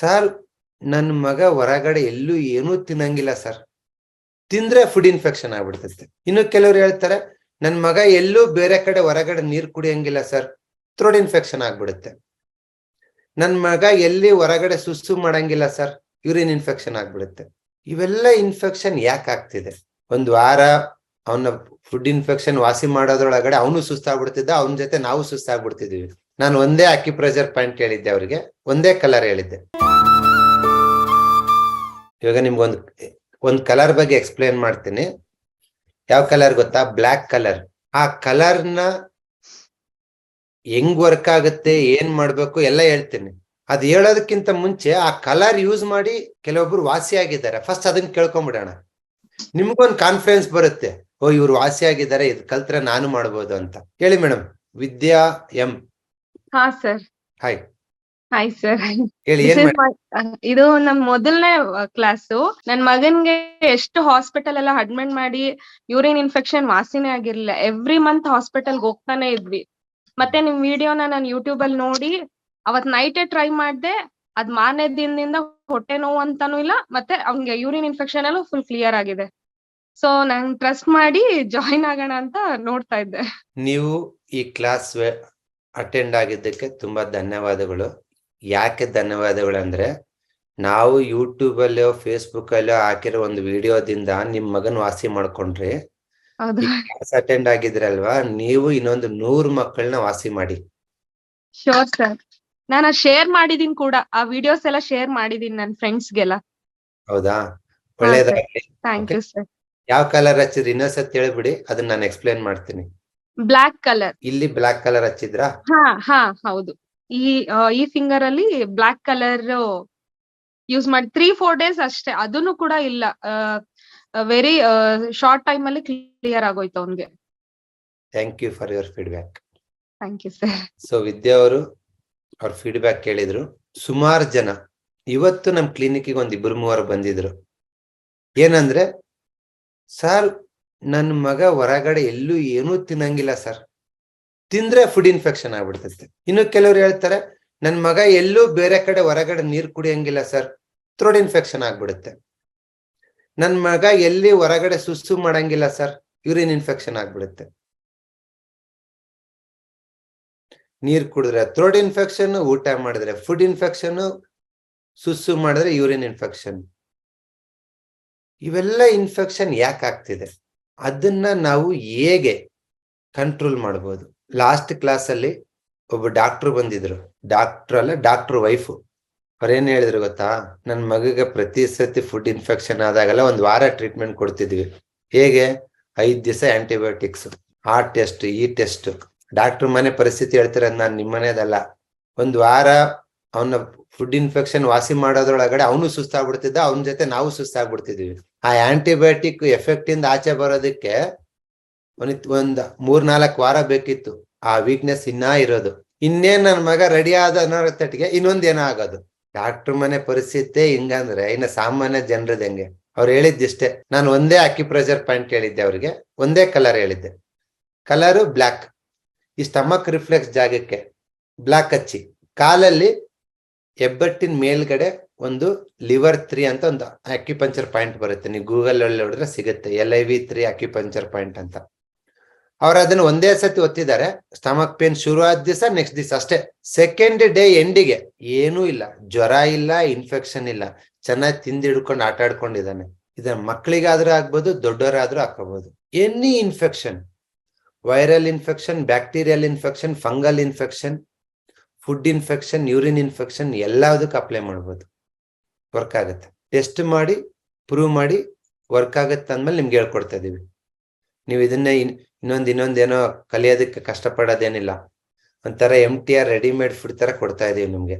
Sir ನನ್ನ ಮಗ ಹೊರಗಡೆ ಎಲ್ಲೂ ಏನೂ ತಿನ್ನಂಗಿಲ್ಲ ಸರ್. ತಿಂದ್ರೆ ಫುಡ್ ಇನ್ಫೆಕ್ಷನ್ ಆಗ್ಬಿಡ್ತೈತೆ. ಇನ್ನು ಕೆಲವ್ರು ಹೇಳ್ತಾರೆ, ನನ್ ಮಗ ಎಲ್ಲೂ ಬೇರೆ ಕಡೆ ಹೊರಗಡೆ ನೀರ್ ಕುಡಿಯಂಗಿಲ್ಲ ಸರ್. ಥ್ರೋಟ್ ಇನ್ಫೆಕ್ಷನ್ ಆಗ್ಬಿಡುತ್ತೆ. ನನ್ ಮಗ ಎಲ್ಲಿ ಹೊರಗಡೆ ಸುಸ್ಸು ಮಾಡಂಗಿಲ್ಲ ಸರ್ ಯೂರಿನ್ ಇನ್ಫೆಕ್ಷನ್ ಆಗ್ಬಿಡುತ್ತೆ. ಇವೆಲ್ಲ ಇನ್ಫೆಕ್ಷನ್ ಯಾಕೆ ಆಗ್ತಿದೆ? ಒಂದ್ ವಾರ ಅವನ ಫುಡ್ ಇನ್ಫೆಕ್ಷನ್ ವಾಸಿ ಮಾಡೋದ್ರೊಳಗಡೆ ಅವನು ಸುಸ್ತಾಗ್ಬಿಡ್ತಿದ್ದ, ಅವನ ಜೊತೆ ನಾವು ಸುಸ್ತಾಗ್ಬಿಡ್ತಿದೀವಿ. ನಾನು ಒಂದೇ ಅಕ್ಕಿ ಪ್ರೆಷರ್ ಪಾಯಿಂಟ್ ಹೇಳಿದ್ದೆ ಅವ್ರಿಗೆ, ಒಂದೇ ಕಲರ್ ಹೇಳಿದ್ದೆ. ಇವಾಗ ನಿಮ್ಗೊಂದು ಒಂದು ಕಲರ್ ಬಗ್ಗೆ ಎಕ್ಸ್ಪ್ಲೇನ್ ಮಾಡ್ತೀನಿ. ಯಾವ ಕಲರ್ ಗೊತ್ತಾ? ಬ್ಲ್ಯಾಕ್ ಕಲರ್ ಆ ಕಲರ್ನ ಹೆಂಗ್ ವರ್ಕ್ ಆಗುತ್ತೆ ಏನ್ ಮಾಡ್ಬೇಕು ಎಲ್ಲ ಹೇಳ್ತೀನಿ. ಅದ್ ಹೇಳೋದಕ್ಕಿಂತ ಮುಂಚೆ ಆ ಕಲರ್ ಯೂಸ್ ಮಾಡಿ ಕೆಲವೊಬ್ರು ವಾಸಿ ಆಗಿದ್ದಾರೆ. ಫಸ್ಟ್ ಅದನ್ನ ಕೇಳ್ಕೊಂಡ್ಬಿಡೋಣ ನಿಮ್ಗೊಂದು ಕಾನ್ಫಿಡೆನ್ಸ್ ಬರುತ್ತೆ. ಓ ಇವ್ರು ವಾಸಿ ಆಗಿದ್ದಾರೆ ಇದ್ ಕಲ್ತ್ರೆ ನಾನು ಮಾಡ್ಬೋದು ಅಂತ. ಹೇಳಿ ಮೇಡಮ್ ವಿದ್ಯಾ ಎಂ. ಹಾ ಸರ್ ಹಾಯ್ ಹಾಯ್ ಸರ್ ಇದು ನಮ್ ಮೊದಲನೇ ಕ್ಲಾಸು ನನ್ ಮಗನ್ಗೆ ಎಷ್ಟು ಹಾಸ್ಪಿಟಲ್ ಎಲ್ಲ ಅಡ್ಮಿಟ್ ಮಾಡಿ ಯೂರಿನ್ ಇನ್ಫೆಕ್ಷನ್ ವಾಸಿನೇ ಆಗಿರ್ಲಿಲ್ಲ. ಎವ್ರಿ ಮಂತ್ ಹಾಸ್ಪಿಟಲ್ ಹೋಗ್ತಾನೆ ಇದ್ವಿ. ಮತ್ತೆ ನಿಮ್ ವಿಡಿಯೋನ ನಾನು ಯೂಟ್ಯೂಬ್ ಅಲ್ಲಿ ನೋಡಿ ಅವತ್ ನೈಟೇ ಟ್ರೈ ಮಾಡ್ದೆ ಅದ್ ಮಾರನೇ ದಿನದಿಂದ ಹೊಟ್ಟೆ ನೋವು ಅಂತಾನು ಇಲ್ಲ ಮತ್ತೆ ಅವ್ನಿಗೆ ಯೂರಿನ್ ಇನ್ಫೆಕ್ಷನ್ ಅಲ್ಲೂ ಫುಲ್ ಕ್ಲಿಯರ್ ಆಗಿದೆ. ಸೊ ನಂಗ್ ಟ್ರಸ್ಟ್ ಮಾಡಿ ಜಾಯಿನ್ ಆಗೋಣ ಅಂತ ನೋಡ್ತಾ ಇದ್ದೆ. ನೀವು ಈ ಕ್ಲಾಸ್ ಅಟೆಂಡ್ ಆಗಿದ್ದಕ್ಕೆ ತುಂಬಾ ಧನ್ಯವಾದಗಳು. ಯಾಕೆ ಧನ್ಯವಾದಗಳು ಅಂದ್ರೆ ನಾವು ಯೂಟ್ಯೂಬ್ ಅಲ್ಲೋ ಫೇಸ್ಬುಕ್ ಅಲ್ಲೋ ಹಾಕಿರೋ ಒಂದು ವಿಡಿಯೋದಿಂದ ನಿಮ್ ಮಗನ್ ವಾಸಿ ಮಾಡ್ಕೊಂಡ್ರಿ ಕ್ಲಾಸ್ ಅಟೆಂಡ್ ಆಗಿದ್ರಲ್ವಾ ನೀವು ಇನ್ನೊಂದು ನೂರ್ ಮಕ್ಕಳನ್ನ ವಾಸಿ ಮಾಡಿ. ಶೋರ್ ಸರ್ ನಾನು ಶೇರ್ ಮಾಡಿದೀನಿ ಕೂಡ ಆ ವಿಡಿಯೋಸ್ ಎಲ್ಲ ಶೇರ್ ಮಾಡಿದೀನಿ ನನ್ನ ಫ್ರೆಂಡ್ಸ್ಗೆಲ್ಲ ಹೌದಾ? ಒಳ್ಳೇದಾಗ್ಲಿ. ಥ್ಯಾಂಕ್ ಯು ಸರ್ ಯಾವ ಕಲರ್ ಹಚ್ಚಿದ್ರಿ? ಇನ್ನೊಂದ್ಸತಿ ಹೇಳ್ಬಿಡಿ ಅದನ್ನ ನಾನು ಎಕ್ಸ್ಪ್ಲೇನ್ ಮಾಡ್ತೀನಿ. ಬ್ಲಾಕ್ ಕಲರ್ ಇಲ್ಲಿ ಬ್ಲಾಕ್ ಕಲರ್ ಹಚ್ಚಿದ್ರಾ? ಹಾ ಹಾ ಹೌದು. ಈ ಈ ಫಿಂಗರ್ ಅಲ್ಲಿ ಬ್ಲಾಕ್ ಕಲರ್ ಯೂಸ್ ಮಾಡಿ ತ್ರೀ ಫೋರ್ ಡೇಸ್ ಅಷ್ಟೇ. ಅದನ್ನು ಕೂಡ ಇಲ್ಲ. ವೆರಿ ಶಾರ್ಟ್ ಟೈಮ್ ಅಲ್ಲಿ ಕ್ಲಿಯರ್ ಆಗೋಯ್ತು ಅವನ್ಗೆ. Thank you for your feedback thank you sir so Vidya ಅವರು ಅವ್ರ ಫೀಡ್ಬ್ಯಾಕ್ ಕೇಳಿದ್ರು. ಸುಮಾರು ಜನ ಇವತ್ತು ನಮ್ಮ ಕ್ಲಿನಿಕ್ಗೆ ಒಂದ್ ಇಬ್ಬರು ಮೂವರು ಬಂದಿದ್ರು. ಏನಂದ್ರೆ ಸರ್ ನನ್ನ ಮಗ ಹೊರಗಡೆ ಎಲ್ಲೂ ಏನೂ ತಿನ್ನಂಗಿಲ್ಲ ಸರ್ ತಿಂದ್ರೆ ಫುಡ್ ಇನ್ಫೆಕ್ಷನ್ ಆಗ್ಬಿಡ್ತೈತೆ. ಇನ್ನು ಕೆಲವ್ರು ಹೇಳ್ತಾರೆ, ನನ್ ಮಗ ಎಲ್ಲೂ ಬೇರೆ ಕಡೆ ಹೊರಗಡೆ ನೀರ್ ಕುಡಿಯಂಗಿಲ್ಲ ಸರ್. ಥ್ರೋಟ್ ಇನ್ಫೆಕ್ಷನ್ ಆಗ್ಬಿಡುತ್ತೆ. ನನ್ ಮಗ ಎಲ್ಲಿ ಹೊರಗಡೆ ಸುಸ್ಸು ಮಾಡಂಗಿಲ್ಲ ಸರ್. ಯೂರಿನ್ ಇನ್ಫೆಕ್ಷನ್ ಆಗ್ಬಿಡುತ್ತೆ. ನೀರ್ ಕುಡಿದ್ರೆ ಥ್ರೋಟ್ ಇನ್ಫೆಕ್ಷನ್ ಊಟ ಮಾಡಿದ್ರೆ ಫುಡ್ ಇನ್ಫೆಕ್ಷನ್ ಸುಸ್ಸು ಮಾಡಿದ್ರೆ ಯೂರಿನ್ ಇನ್ಫೆಕ್ಷನ್ ಇವೆಲ್ಲ ಇನ್ಫೆಕ್ಷನ್ ಯಾಕೆ ಆಗ್ತಿದೆ? ಅದನ್ನ ನಾವು ಹೇಗೆ ಕಂಟ್ರೋಲ್ ಮಾಡ್ಬೋದು. ಲಾಸ್ಟ್ ಕ್ಲಾಸ್ ಅಲ್ಲಿ ಒಬ್ಬ ಡಾಕ್ಟರ್ ಬಂದಿದ್ರು. ಡಾಕ್ಟರ್ ಅಲ್ಲ ಡಾಕ್ಟರ್ ವೈಫ್ ಅವ್ರೇನ್ ಹೇಳಿದ್ರು ಗೊತ್ತಾ? ನನ್ ಮಗಗೆ ಪ್ರತಿ ಸತಿ ಫುಡ್ ಇನ್ಫೆಕ್ಷನ್ ಆದಾಗೆಲ್ಲ ಒಂದ್ ವಾರ ಟ್ರೀಟ್ಮೆಂಟ್ ಕೊಡ್ತಿದ್ವಿ. ಹೇಗೆ? ಐದ್ ದಿವಸ ಆಂಟಿಬಯೋಟಿಕ್ಸ್ ಆ ಟೆಸ್ಟ್ ಈ ಟೆಸ್ಟ್ ಡಾಕ್ಟರ್ ಮನೆ ಪರಿಸ್ಥಿತಿ ಹೇಳ್ತಾರೆ ನಾನ್ ನಿಮ್ಮನೇದಲ್ಲ. ಒಂದ್ ವಾರ ಅವನ ಫುಡ್ ಇನ್ಫೆಕ್ಷನ್ ವಾಸಿ ಮಾಡೋದ್ರೊಳಗಡೆ ಅವನು ಸುಸ್ತಾಗ್ಬಿಡ್ತಿದ್ದ, ಅವನ ಜೊತೆ ನಾವು ಸುಸ್ತಾಗ್ಬಿಡ್ತಿದ್ವಿ. ಆ ಆಂಟಿಬಯೋಟಿಕ್ ಎಫೆಕ್ಟ್ ಇಂದ ಆಚೆ ಬರೋದಕ್ಕೆ ಒಂದ್ ಒಂದ್ ಮೂರ್ ನಾಲ್ಕು ವಾರ ಬೇಕಿತ್ತು. ಆ ವೀಕ್ನೆಸ್ ಇನ್ನ ಇರೋದು. ಇನ್ನೇನ್ ನನ್ನ ಮಗ ರೆಡಿ ಆದ ತಟ್ಟಿಗೆ ಇನ್ನೊಂದ್ ಏನೋ ಆಗೋದು. ಡಾಕ್ಟರ್ ಮನೆ ಪರಿಸ್ಥಿತಿ ಹಿಂಗಂದ್ರೆ ಇನ್ನ ಸಾಮಾನ್ಯ ಜನರದ್ ಹೆಂಗೆ? ಅವ್ರು ಹೇಳಿದ್ದಿಷ್ಟೇ ನಾನು ಒಂದೇ ಅಕ್ಕಿ ಪ್ರೆಷರ್ ಪಾಯಿಂಟ್ ಹೇಳಿದ್ದೆ ಅವ್ರಿಗೆ. ಒಂದೇ ಕಲರ್ ಹೇಳಿದ್ದೆ. ಕಲರು ಬ್ಲ್ಯಾಕ್ ಈ ಸ್ಟಮಕ್ ರಿಫ್ಲೆಕ್ಸ್ ಜಾಗಕ್ಕೆ ಬ್ಲ್ಯಾಕ್ ಹಚ್ಚಿ. ಕಾಲಲ್ಲಿ ಹೆಬ್ಬಟ್ಟಿನ ಮೇಲ್ಗಡೆ ಒಂದು ಲಿವರ್ ತ್ರೀ ಅಂತ ಒಂದು ಅಕ್ಯುಪಂಚರ್ ಪಾಯಿಂಟ್ ಬರುತ್ತೆ. ನೀವು ಗೂಗಲ್ ಅಲ್ಲಿ ನೋಡಿದ್ರೆ ಸಿಗುತ್ತೆ. L I V three acupuncture point ಅಂತ. ಅವ್ರು ಅದನ್ನ ಒಂದೇ ಸತಿ ಒತ್ತಿದ್ದಾರೆ. ಸ್ಟಮಕ್ ಪೇನ್ ಶುರು ಆದ ದಿವಸ ನೆಕ್ಸ್ಟ್ ದಿವಸ ಅಷ್ಟೇ. ಸೆಕೆಂಡ್ ಡೇ ಎಂಡಿಗೆ ಏನೂ ಇಲ್ಲ. ಜ್ವರ ಇಲ್ಲ, ಇನ್ಫೆಕ್ಷನ್ ಇಲ್ಲ. ಚೆನ್ನಾಗಿ ತಿಂದು ಹಿಡ್ಕೊಂಡು ಆಟ ಆಡ್ಕೊಂಡಿದ್ದಾನೆ. ಇದನ್ನ ಮಕ್ಕಳಿಗಾದ್ರೂ ಆಗ್ಬೋದು, ದೊಡ್ಡವರಾದ್ರೂ ಹಾಕೋಬಹುದು any infection, viral infection, bacterial infection, fungal infection, food infection, urine infection ಎಲ್ಲದಕ್ಕೂ ಅಪ್ಲೈ ಮಾಡ್ಬೋದು. ವರ್ಕ್ ಆಗುತ್ತೆ. ಟೆಸ್ಟ್ ಮಾಡಿ, ಪ್ರೂವ್ ಮಾಡಿ, ವರ್ಕ್ ಆಗುತ್ತೆ ಅಂದ್ಮೇಲೆ ನಿಮ್ಗೆ ಹೇಳ್ಕೊಡ್ತಾ ಇದೀವಿ. ನೀವು ಇದನ್ನ ಇನ್, ಇನ್ನೊಂದ್, ಇನ್ನೊಂದೇನೋ ಕಲಿಯೋದಕ್ಕೆ ಕಷ್ಟಪಡೋದೇನಿಲ್ಲ. ಒಂಥರ M T R readymade food ತರ ಕೊಡ್ತಾ ಇದೀವಿ ನಿಮ್ಗೆ.